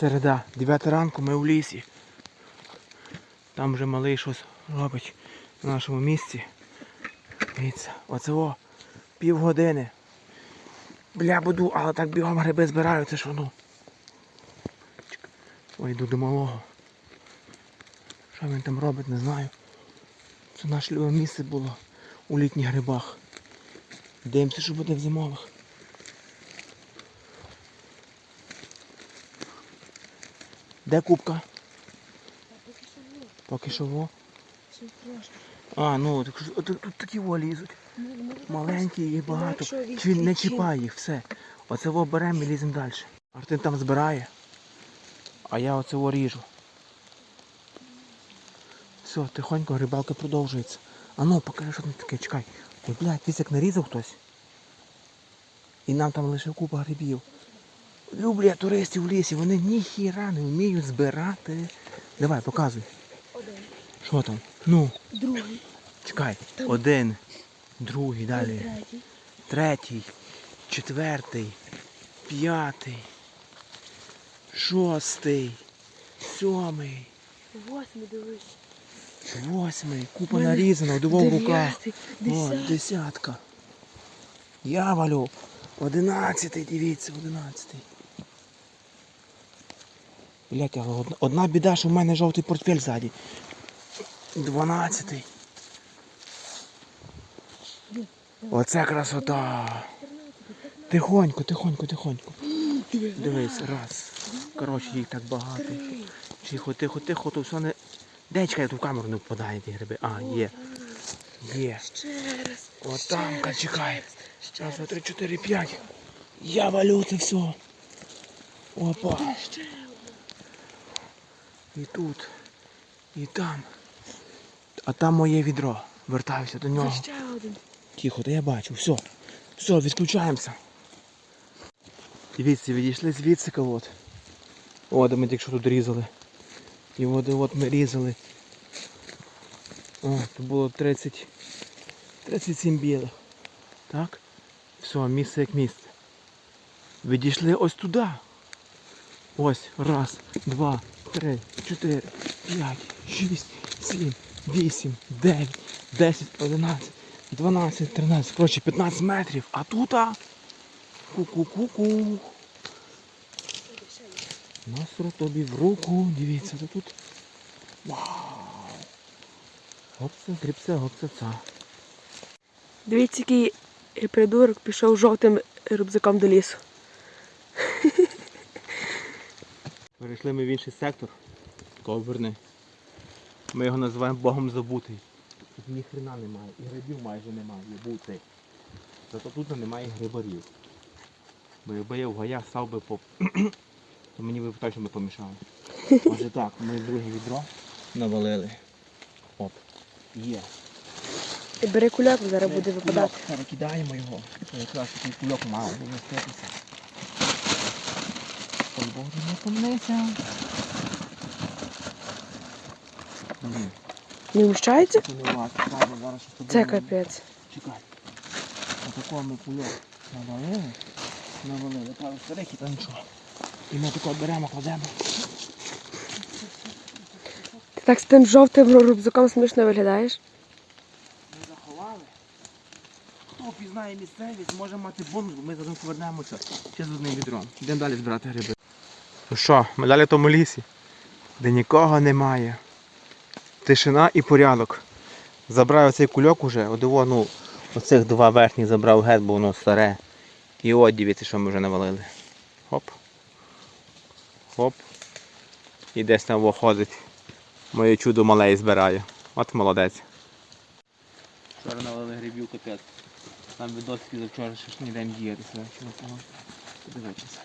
Середа, 9 ранку, ми в лісі. Там вже малий щось робить на нашому місці. Дивіться, оце о, півгодини. Бля, буду, але так бігом гриби збираю, це ж воно. Ой, йду до малого. Що він там робить, не знаю. Це наше любе місце було у літніх грибах. Дивимося, що буде в зимових. Де кубка? Поки що во. А, ну так, тут, такі во лізуть. Маленькі і багато. Чи не чіпає їх, все. Оце во беремо і ліземо далі. Артем там збирає, а я оце во ріжу. Все, тихонько рибалка продовжується. А ну, покажи, що там таке, чекай. Ой, блядь, як нарізав хтось. І нам там лише купа грибів. Люблю я туристів в лісі, вони ніхіра не вміють збирати. Давай, показуй. Один. Що там? Ну, Другий. чекай. Один, другий, далі. Третій. Третій, четвертий, п'ятий, шостий, сьомий, Восьмий дивись. восьмий. Купа Мене нарізано, двох в руках. О, Десятий. десятка. Я валю. Одинадцятий, дивіться, одинадцятий. Блять, але одна, біда, що в мене жовтий портфель ззаді. Дванадцятий. Оце красота. Тихонько, тихонько, тихонько. Дивись, раз. Коротше, їх так багато. Тихо, тихо, тихо, то все не. Де чекай, тут в камеру не впадає ті гриби. А, є. Є. Ще раз. От там, чекай. Раз, два, три, чотири, п'ять. Я валю це все. Опа. І тут. І там. А там моє відро. Вертаюся до нього. Ще один. Тихо, та я бачу. Все. Все, відключаємося. Дивіться, відійшли звідси от. О, де ми тільки що тут різали. І от, от ми різали. О, тут було 30. 37 білих. Так? Все, місце як місце. Відійшли ось туди. Ось. Раз, два, три, чотири, п'ять, шість, сім, вісім, дев'ять, десять, одинадцять. 12, 13, коротше 15 метрів. А тут. Ку-ку-ку-ку. Насро тобі в руку. Дивіться, то тут. Вау. Гопце, грибце, гопце, ца. Дивіться, який придурок пішов жовтим рюкзаком до лісу. Перейшли ми в інший сектор. Такого. Ми його називаємо Богом забутий. Тут ні хрена немає. І грибів майже немає. Бути. Зато тут немає грибарів. Бо якби я в гаях став би по. то мені би точно би помішало. Отже так, ми друге відро навалили. Оп. Є. Бери кульок, бо зараз буде випадати. Кульок, Перекидаємо його. Якраз такий кульок має вміститися. Ой, Боже, не помнися. Не вміщається? це капець. Чекай. Отакого ми кульок навалили. Навалили, правда, старих і то нічого. І ми тако беремо, кладемо. Ти так з тим жовтим рюкзаком смішно виглядаєш. Ми заховали. Хто впізнає місцевість, може мати бонус, бо ми зараз повернемося ще з одним відром. Йдемо далі збирати гриби. Ну що, ми далі в тому лісі, де нікого немає. Тишина і порядок. Забрав оцей кульок уже, одиво, ну, оцих два верхніх забрав гет, бо воно старе. І от дивіться, що ми вже навалили. Хоп. Хоп. І десь там виходить. Моє чудо мале збирає. От молодець. Вчора налили грибів капець. Там відосики за вчора ще ж не йдемо діятися. Подивитися.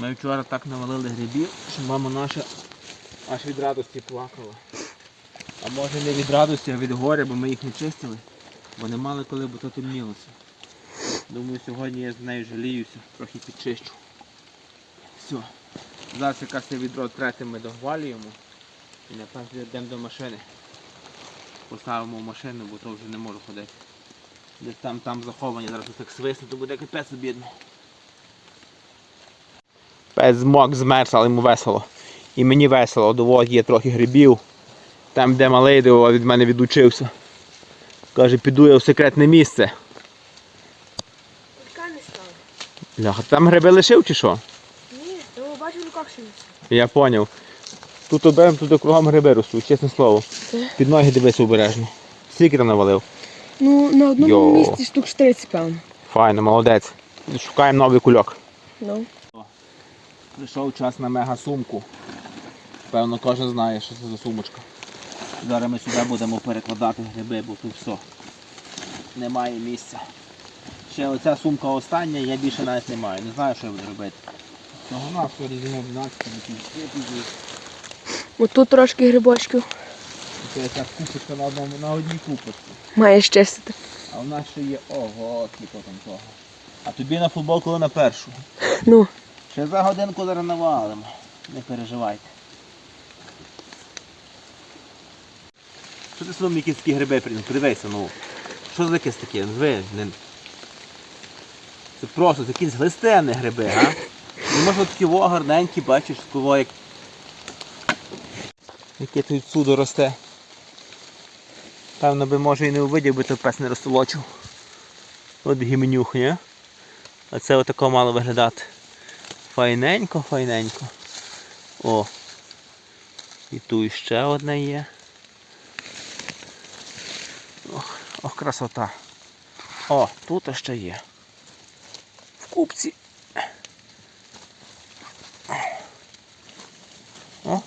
Ми вчора так навалили грибів, що мама наша аж від радості плакала. А може не від радості, а від горя, бо ми їх не чистили, бо не мали коли, бо то темнілося. Думаю, сьогодні я з нею жаліюся, трохи підчищу. Все. Зараз якраз це відро третє ми довалюємо. І напевно йдемо до машини. Поставимо в машину, бо то вже не можу ходити. Десь там, там заховані, зараз так свисне, то буде капець обідно. Пес змок змерз, але йому весело. І мені весело, доводь є трохи грибів. Там, де малий диво, від мене відучився. Каже, піду я в секретне місце. Така не стала. Ляха, там гриби лишив чи що? Ні, то бачив руках ще не. Я поняв. Тут оберем, тут кругом гриби ростуть, чесне слово. Це? Під ноги дивися обережно. Скільки там навалив? Ну, на одному Йо. місці штук 30, певно. Файно, молодець. Шукаємо новий кульок. Ну. Прийшов час на мега сумку. Певно, кожен знає, що це за сумочка. Зараз ми сюди будемо перекладати гриби, бо тут все. Немає місця. Ще оця сумка остання, я більше навіть не маю. Не знаю, що я буду робити. Цього нас різимо 12 до От тут трошки грибочків. Це ця купочка на, одному, на одній купочці. Маєш чистити. А в нас ще є ого, скільки там того. А тобі на футбол коли на першу. Ну, Ще за годинку зараз. Не переживайте. Що ти сном якісь такі гриби приніс? Подивися, ну. Що за якесь таке? Ви, не... Це просто якісь глистенні гриби, га? Ну може такі во гарненькі, бачиш, кого як. Яке тут цудо росте. Певно би може і не увидів, би то пес не розтолочив. От гімнюх, ні? А це отако мало виглядати. Файненько, файненько. О. І тут ще одне є. Ох, ох, красота. О, тут ще є. В купці. О.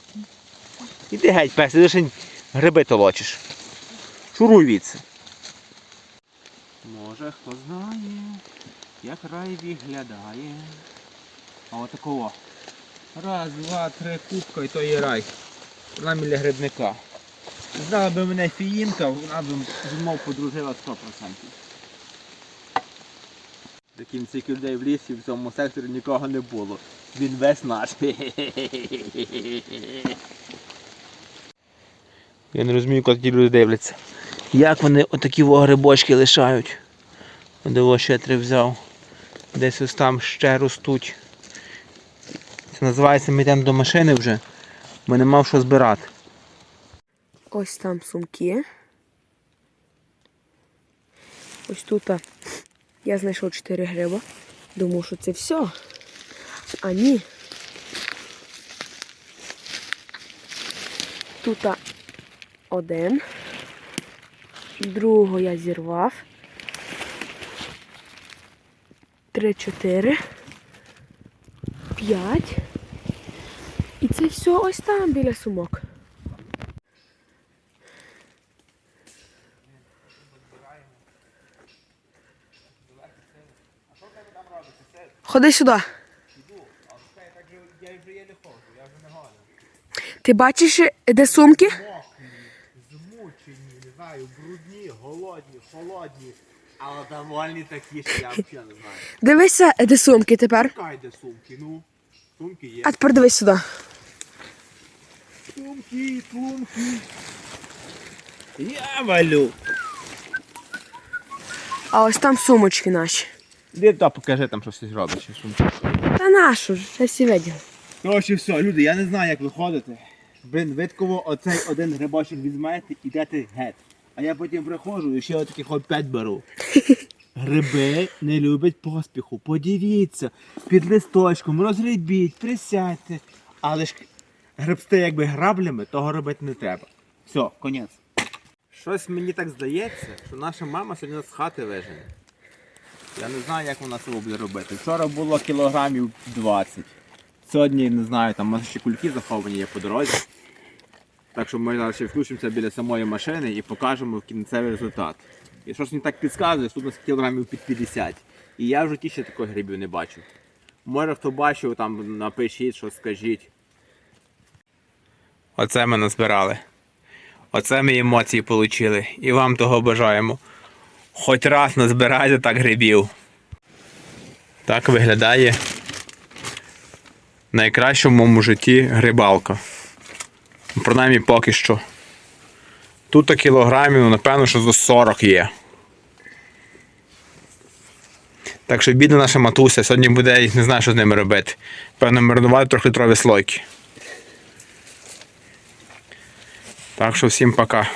Іди геть, пес, ти гриби толочиш. Шуруй відси. Може хто знає, як рай виглядає. А отакого. Раз, два, три кубка і то є рай. Вона біля грибника. Знала би мене фіїнка, вона б зі подружила 100%. До кінця людей в лісі в цьому секторі нікого не було. Він весь наш. Я не розумію, коли ті люди дивляться. Як вони отакі грибочки лишають. Де ще три взяв. Десь ось там ще ростуть. Це називається ми йдемо до машини вже, бо не мав що збирати. ось там сумки. Ось тут я знайшов 4 гриба. Думав, що це все. А ні. Тут один. Другого я зірвав. Три, чотири. П'ять. І це все ось там біля сумок. Ходи сюди. Ти бачиш, де сумки? Змучені, не знаю, брудні, голодні, холодні, але довольні такі, що я взагалі не знаю. Дивися, де сумки тепер. Шукай де сумки, ну. Сумки є. А тепер дивись сюди. Сумки, сумки. Я валю. А ось там сумочки наші. Де та покажи там, щось робиш. ще сумки. Та нашу ж, я всі виділа. Коротше, все, люди, я не знаю, як виходити. Блин, видково оцей один грибочок візьмете і йдете геть. А я потім приходжу і ще отаких от п'ять беру. Гриби не люблять поспіху. Подивіться, під листочком, розгребіть, присядьте. Але ж гребсти якби граблями, того робити не треба. Все, конець. Щось мені так здається, що наша мама сьогодні з хати вижене. Я не знаю, як вона це буде робити. Вчора було кілограмів 20. Сьогодні, не знаю, там ще кульки заховані є по дорозі. Так що ми зараз ще включимося біля самої машини і покажемо кінцевий результат. І що ж мені так підказує, що тут у нас кілограмів під 50. І я в житті ще таких грибів не бачив. Може хто бачив, там напишіть, що скажіть. Оце ми назбирали. Оце ми емоції отримали. І вам того бажаємо. Хоч раз назбирайте так грибів. Так виглядає найкраща в моєму житті грибалка. Принаймні поки що. Тут кілограмів, напевно, що за 40 є. Так що бідна наша матуся, сьогодні буде, не знаю, що з ними робити. Певно, маринувати трьохлітрові слойки. Так що всім пока.